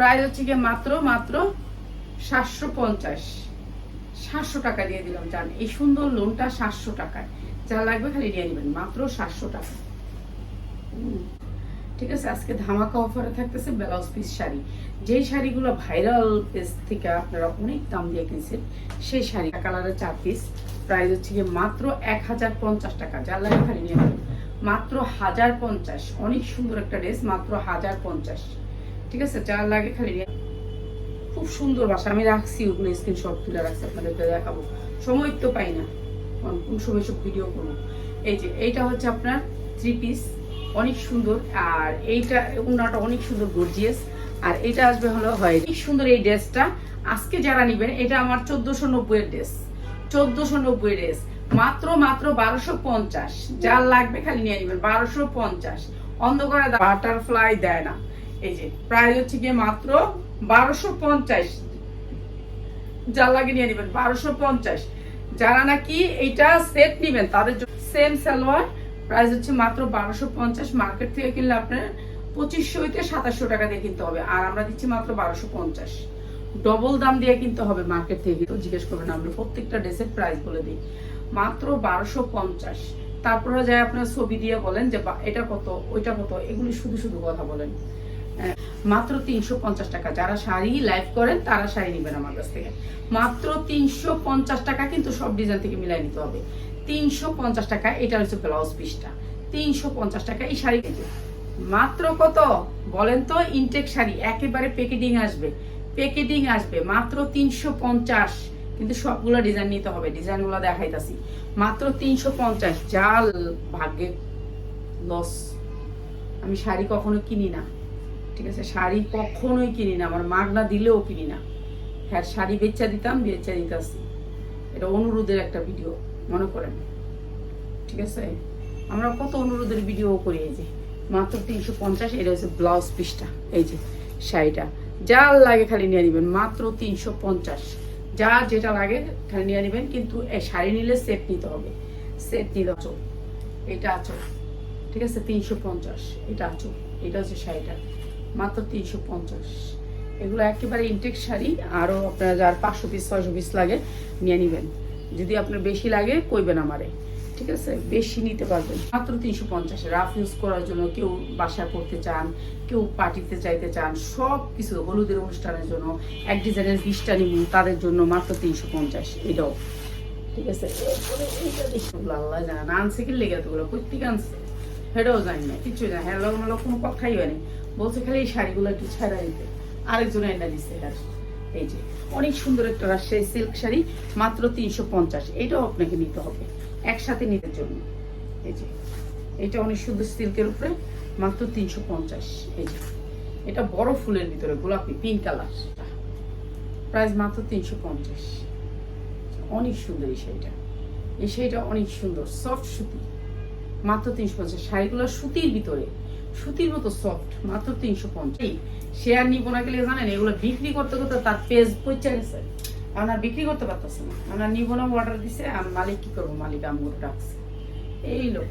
Price হচ্ছে গিয়ে মাত্র মাত্র সাতশো পঞ্চাশ। সাতশো টাকা দিয়ে দিলাম, জান। এই সুন্দর লোনটা সাতশো টাকায়। যা লাগবে খালি নিয়ে নেবেন, মাত্র সাতশো টাকা। ঠিক আছে, আজকে ধামাকা অফারে থাকতেছে ব্লাউজ পিস শাড়ি। যেই শাড়িগুলো ভাইরাল পেজ থেকে আপনারা অনেক দাম দিয়ে কিনছেন, সেই শাড়ি কালারের চার পিস প্রাইস হচ্ছে গিয়ে মাত্র এক হাজার পঞ্চাশ টাকা। যার লাগে খালি নিয়ে মাত্র হাজার পঞ্চাশ। অনেক সুন্দর একটা ড্রেস মাত্র হাজার পঞ্চাশ। ঠিক আছে যার লাগে খালি খুব সুন্দর বাসা। আমি রাখছি ওগুলো স্ক্রিনশট তুলে রাখছি, আপনাদেরকে দেখাবো। সময় তো পাই না। কোন সময় সব ভিডিও করব। এই যে, এইটা হচ্ছে আপনার থ্রি পিস অনেক সুন্দর। আর এইটা উন্নাটা অনেক সুন্দর গর্জিয়াস আর এটা আসবে হলো হয় কি সুন্দর এই ড্রেসটা। আজকে যারা নিবেন, এটা আমার চোদ্দশো নব্বইয়ের ড্রেস। চোদ্দশো নব্বই ড্রেস। মাত্র মাত্র বারোশো পঞ্চাশ। যার লাগবে খালি নিয়ে নেবেন, বারোশো পঞ্চাশ। অন্ধকারে বাটারফ্লাই দেয় না। এই যে প্রাইস হচ্ছে গিয়ে মাত্র বারোশো পঞ্চাশ। যার লাগে নিয়ে নেবেন, বারোশো পঞ্চাশ। যারা নাকি এইটা সেট নিবেন, তাদের সেম সালোয়ার প্রাইস হচ্ছে মাত্র বারোশো পঞ্চাশ। মার্কেট থেকে কিনলে আপনার পঁচিশশো হইতে সাতাশশো টাকা দিয়ে কিনতে হবে, আর আমরা দিচ্ছি মাত্র বারোশো পঞ্চাশ। ডবল দাম দিয়ে কিনতে হবে মার্কেট থেকে। তো জিজ্ঞেস করবেন, আমরা প্রত্যেকটা ড্রেসের প্রাইস বলে দিই। মাত্র বারোশো পঞ্চাশ। তারপরে যায় আপনার ছবি দিয়ে বলেন যে এটা কত? ওইটা কত? এগুলি শুধু শুধু কথা বলেন। মাত্র তিনশো পঞ্চাশ টাকা। যারা শাড়ি লাইভ করেন, তারা শাড়ি নেবেন আমার কাছ থেকে। মাত্র তিনশো পঞ্চাশ টাকা কিন্তু সব ডিজাইন থেকে মিলাই নিতে হবে। তিনশো পঞ্চাশ টাকা, এটা হচ্ছে ব্লাউজ পিসটা তিনশো পঞ্চাশ টাকা এই শাড়ি মাত্র কত? বলেন তো ইনটেক শাড়ি, একেবারে প্যাকেটিং আসবে। প্যাকেটিং আসবে, মাত্র তিনশো পঞ্চাশ। কিন্তু সবগুলো ডিজাইন নিতে হবে ডিজাইন ডিজাইনগুলো দেখাইতাছি। মাত্র তিনশো পঞ্চাশ, জাল, ভাগ্যে লস আমি শাড়ি কখনো কিনি না। ঠিক আছে, শাড়ি কখনোই কিনি না, আমার মাগনা দিলেও কিনি না। হ্যাঁ শাড়ি বেচা দিতাম, বেচা দিতাছি এটা অনুরোধের একটা ভিডিও, মনে করেন। ঠিক আছে? আমরা কত অনুরোধের ভিডিও করি এই যে, মাত্র তিনশো পঞ্চাশ, এটা হচ্ছে ব্লাউজ পিসটা, এই যে শাড়িটা। যার লাগে খালি নিয়ে নেবেন, মাত্র তিনশো পঞ্চাশ। যা যেটা লাগে খালি নিয়ে নেবেন, কিন্তু এই শাড়ি নিলে সেট নিতে হবে। সেট নিতে আচল। এটা আচল। ঠিক আছে? তিনশো পঞ্চাশ, এটা আচল। এটা হচ্ছে শাড়িটা। মাত্র তিনশো পঞ্চাশ। এগুলো একেবারে ইনটেক শাড়ি আরও আপনার যার পাঁচশো পিস ছয়শো পিস লাগে, নিয়ে নেবেন। যদি আপনার বেশি লাগে, কইবেন আমারে। ঠিক আছে? বেশি নিতে পারবেন। মাত্র তিনশো পঞ্চাশ। রাফ ইউজ করার জন্য কেউ বাসায় পড়তে চান, কেউ পার্টিতে চাইতে চান, সব কিছু হলুদের অনুষ্ঠানের জন্য, এক ডিজাইনের বিশটা নিব, তাদের জন্য মাত্র তিনশো পঞ্চাশ। এটাও। ঠিক আছে? আনছে কি লেগে এতগুলো প্রত্যেকে আনছে? হেটাও জানি না কিছু জানি হ্যাঁ লোক লোক কোনো কথাই হয়নি বলছে খালি এই শাড়িগুলো একটু ছেড়া দিতে। আরেকজন এনে দিচ্ছে আর এই যে, অনেক সুন্দর একটা রাজশাহী সিল্ক শাড়ি, মাত্র তিনশো পঞ্চাশ। এটাও আপনাকে নিতে হবে, একসাথে নিতে জন্য। এই যে, এটা অনেক সুন্দর সিল্কের উপরে, মাত্র তিনশো পঞ্চাশ। এই যে, এটা বড় ফুলের ভিতরে, গোলাপি পিঙ্ক কালার প্রাইস মাত্র তিনশো পঞ্চাশ। অনেক সুন্দর এই শাড়িটা। এই শাড়িটা অনেক সুন্দর, সফট সুতি। মাত্র তিনশো পঞ্চাশ। শাড়িগুলো সুতির ভিতরে। সুতির মতো সফট মাত্র তিনশো পঞ্চাশ। শেয়ার নিব না গেলে জানেন, এগুলো বিক্রি করতে করতে তার পেজ পচে গেছে। আমরা বিক্রি করতে পারতেছে না। আমরা নিব না অর্ডার দিছে, আর মালিক কি করব? মালিক আমগুলো ডাকছে। এই লোক।